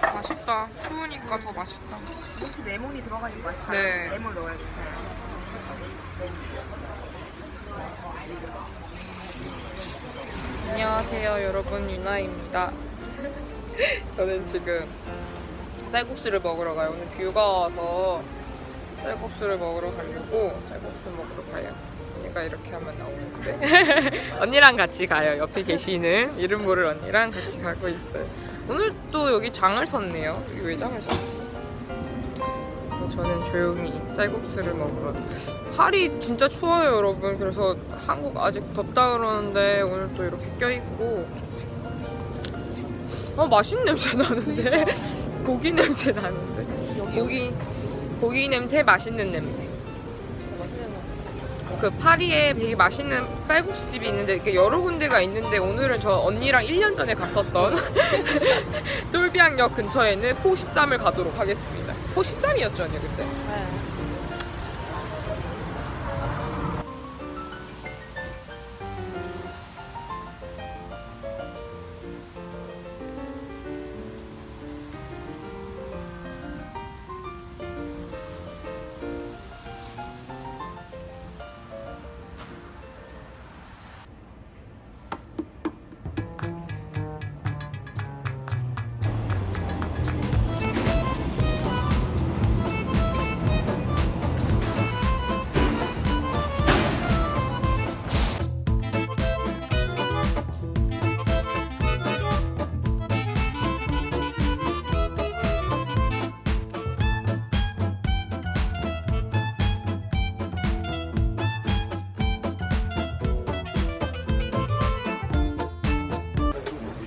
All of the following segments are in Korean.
맛있다. 추우니까 더 맛있다. 혹시 레몬이 들어가니까 맛있다. 네. 레몬 넣어야겠어요. 안녕하세요 여러분 유나입니다 저는 지금 쌀국수를 먹으러 가요 오늘 뷰가 와서 쌀국수를 먹으러 가려고 쌀국수 먹으러 가요 제가 이렇게 하면 나오는데. 언니랑 같이 가요. 옆에 계시는 이름 모를 언니랑 같이 가고 있어요. 오늘 또 여기 장을 섰네요. 왜 장을 섰지? 저는 조용히 쌀국수를 먹으러. 팔이 진짜 추워요 여러분. 그래서 한국 아직 덥다 그러는데 오늘 또 이렇게 껴있고. 어 맛있는 냄새 나는데? 고기 냄새 나는데? 고기 고기 냄새 맛있는 냄새 그 파리에 되게 맛있는 쌀국수 집이 있는데 이렇게 여러 군데가 있는데 오늘은 저 언니랑 1년 전에 갔었던 똘비앙역 근처에 있는 포 13을 가도록 하겠습니다 포 13이었죠 언니 그때?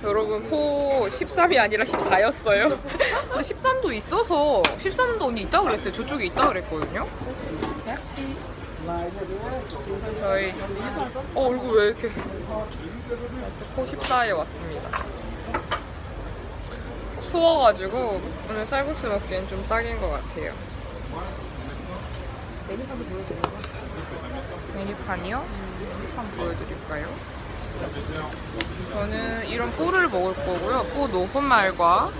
여러분 포 13이 아니라 14였어요. 근데 13도 있어서 13도 언니 있다 그랬어요. 저쪽에 있다 그랬거든요. 역시. 저희 어 얼굴 왜 이렇게 포 14에 왔습니다. 추워가지고 오늘 쌀국수 먹기엔 좀 딱인 것 같아요. 메뉴판도 보여드려요. 메뉴판이요? 메뉴판 보여드릴까요? 저는 이런 뽀를 먹을 거고요. 뽀 노른말과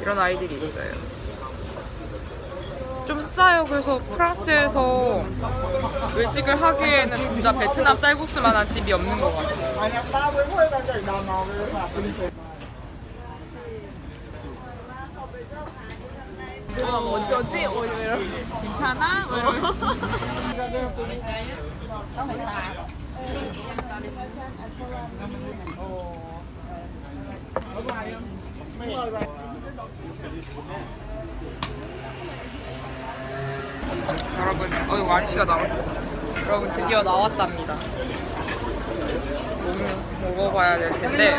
이런 아이들이 있어요. 좀 싸요. 그래서 프랑스에서 외식을 하기에는 진짜 베트남 쌀국수만한 집이 없는 것 같아요. thường 어쩌지? 어, 이런. 괜찮아? 여러분, 어, 이거 아저씨가 나왔 여러분, 드디어 나왔답니다. 먹, 먹어봐야 될 텐데,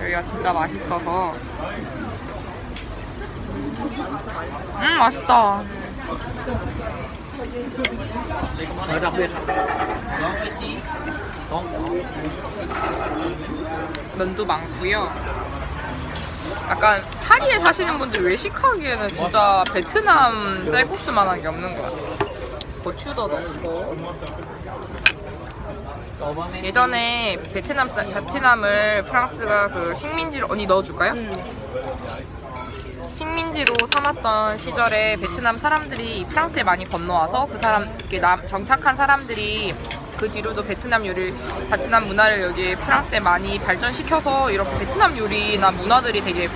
여기가 진짜 맛있어서. 음, 맛있다. Ở đặc biệt 면도 많고요. 약간 파리에 사시는 분들 외식하기에는 진짜 베트남 쌀국수만한 게 없는 것 같아요. 고추도 넣고 예전에 베트남 쌀- 베트남을 프랑스가 그 식민지로 언니 넣어줄까요? 식민지로 삼았던 시절에 베트남 사람들이 프랑스에 많이 건너와서 그 사람 이렇게 남, 정착한 사람들이 그 뒤로도 베트남 요리, 베트남 문화를 여기 프랑스에 많이 발전시켜서 이렇게 베트남 요리나 문화들이 되게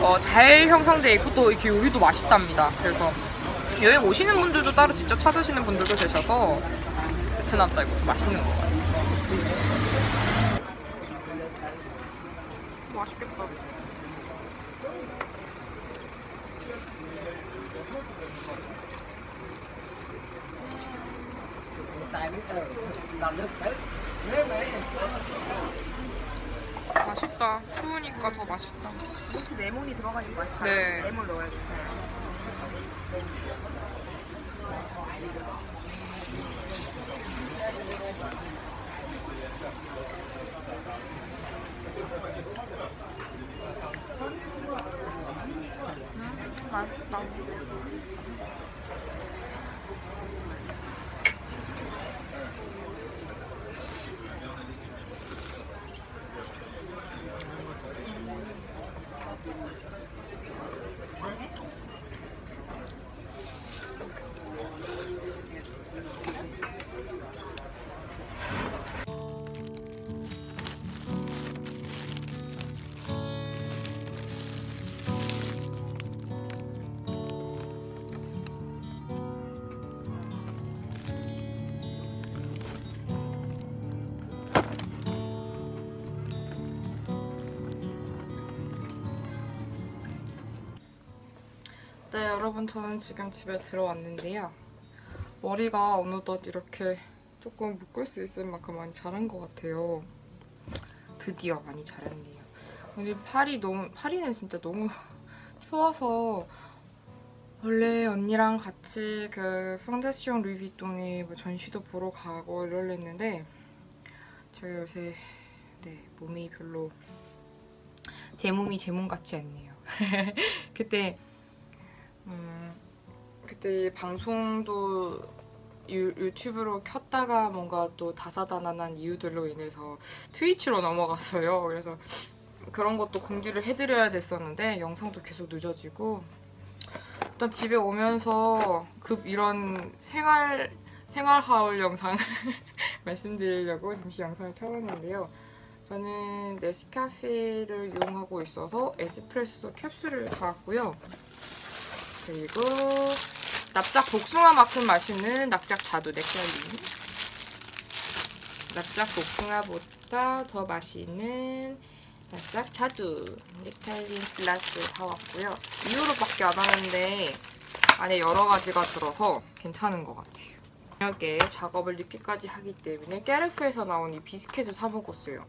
어, 잘 형성돼 있고 또 이렇게 요리도 맛있답니다. 그래서 여행 오시는 분들도 따로 직접 찾으시는 분들도 계셔서 베트남 쌀국수 맛있는 것 같아요. 맛있겠다. Xài làm 맛있다. 추우니까 더 맛있다. 혹시 레몬이 들어가니까 맛있다. 네. 레몬 넣어야겠어요. 맛있다. 네, 여러분 저는 지금 집에 들어왔는데요. 머리가 어느덧 이렇게 조금 묶을 수 있을 만큼 많이 자란 것 같아요. 드디어 많이 자랐네요. 근데 팔이 너무 파리는 진짜 너무 추워서 원래 언니랑 같이 그 펑다시옹 루이비통에 뭐 전시도 보러 가고 이럴랬는데 제가 요새 네 몸이 별로 제 몸이 제 몸 같지 않네요. 그때 음 그때 방송도 유, 유튜브로 켰다가 뭔가 또 다사다난한 이유들로 인해서 트위치로 넘어갔어요. 그래서 그런 것도 공지를 해드려야 됐었는데 영상도 계속 늦어지고 일단 집에 오면서 급 이런 생활 생활 하울 영상 말씀드리려고 잠시 영상을 켜봤는데요. 저는 네스카페를 이용하고 있어서 에스프레소 캡슐을 사왔고요. 그리고 납작 복숭아만큼 맛있는 납작 자두 넥탈린. 납작 복숭아보다 더 맛있는 납작 자두 넥탈린 플러스 사왔고요. 2유로밖에 안 하는데 안에 여러 가지가 들어서 괜찮은 것 같아요. 저녁에 작업을 늦게까지 하기 때문에 깨르프에서 나온 이 비스켓을 사 먹었어요.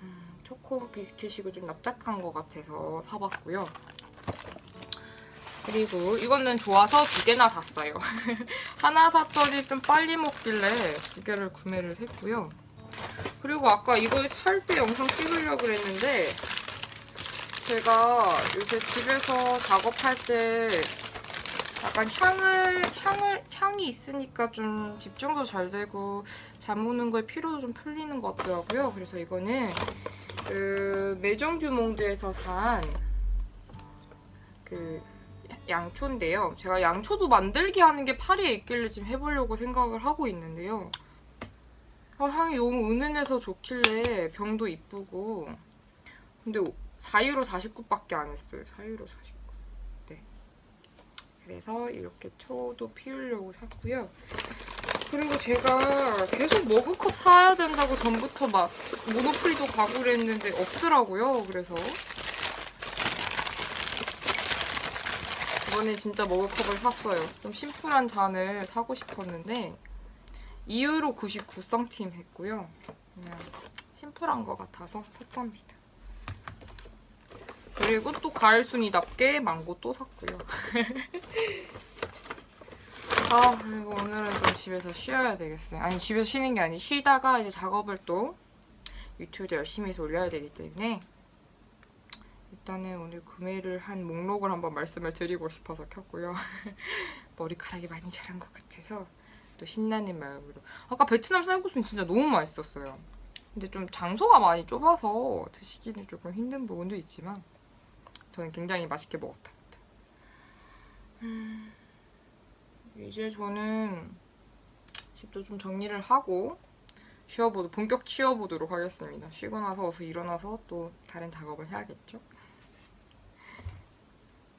음, 초코 비스켓이고 좀 납작한 것 같아서 사봤고요. 그리고 이거는 좋아서 두 개나 샀어요. 하나 샀더니 좀 빨리 먹길래 두 개를 구매를 했고요. 그리고 아까 이거 살때 영상 찍으려고 그랬는데 제가 요새 집에서 작업할 때 약간 향을 향을 향이 있으니까 좀 집중도 잘 되고 잠 오는 거에 피로도 좀 풀리는 것 같더라고요. 그래서 이거는 그 메종 듀몽드에서 산그 양초인데요. 제가 양초도 만들게 하는 게 파리에 있길래 지금 해보려고 생각을 하고 있는데요. 아, 향이 너무 은은해서 좋길래 병도 이쁘고 근데 4유로 49밖에 안 했어요. 4유로 49. 네. 그래서 이렇게 초도 피우려고 샀고요. 그리고 제가 계속 머그컵 사야 된다고 전부터 막 모노플리도 가고 그랬는데 없더라고요. 그래서 이번에 진짜 머그컵을 샀어요. 좀 심플한 잔을 사고 싶었는데 2유로 99센팀 했고요. 그냥 심플한 것 같아서 샀답니다. 그리고 또 가을순이답게 망고 또 샀고요. 아 그리고 오늘은 좀 집에서 쉬어야 되겠어요. 아니 집에서 쉬는 게 아니 쉬다가 이제 작업을 또 유튜브에 열심히 해서 올려야 되기 때문에 일단은 오늘 구매를 한 목록을 한번 말씀을 드리고 싶어서 켰고요. 머리카락이 많이 자란 것 같아서 또 신나는 마음으로 아까 베트남 쌀국수는 진짜 너무 맛있었어요. 근데 좀 장소가 많이 좁아서 드시기는 조금 힘든 부분도 있지만 저는 굉장히 맛있게 먹었답니다. 음, 이제 저는 집도 좀 정리를 하고 쉬어보도 본격 쉬어보도록 하겠습니다. 쉬고 나서 어서 일어나서 또 다른 작업을 해야겠죠.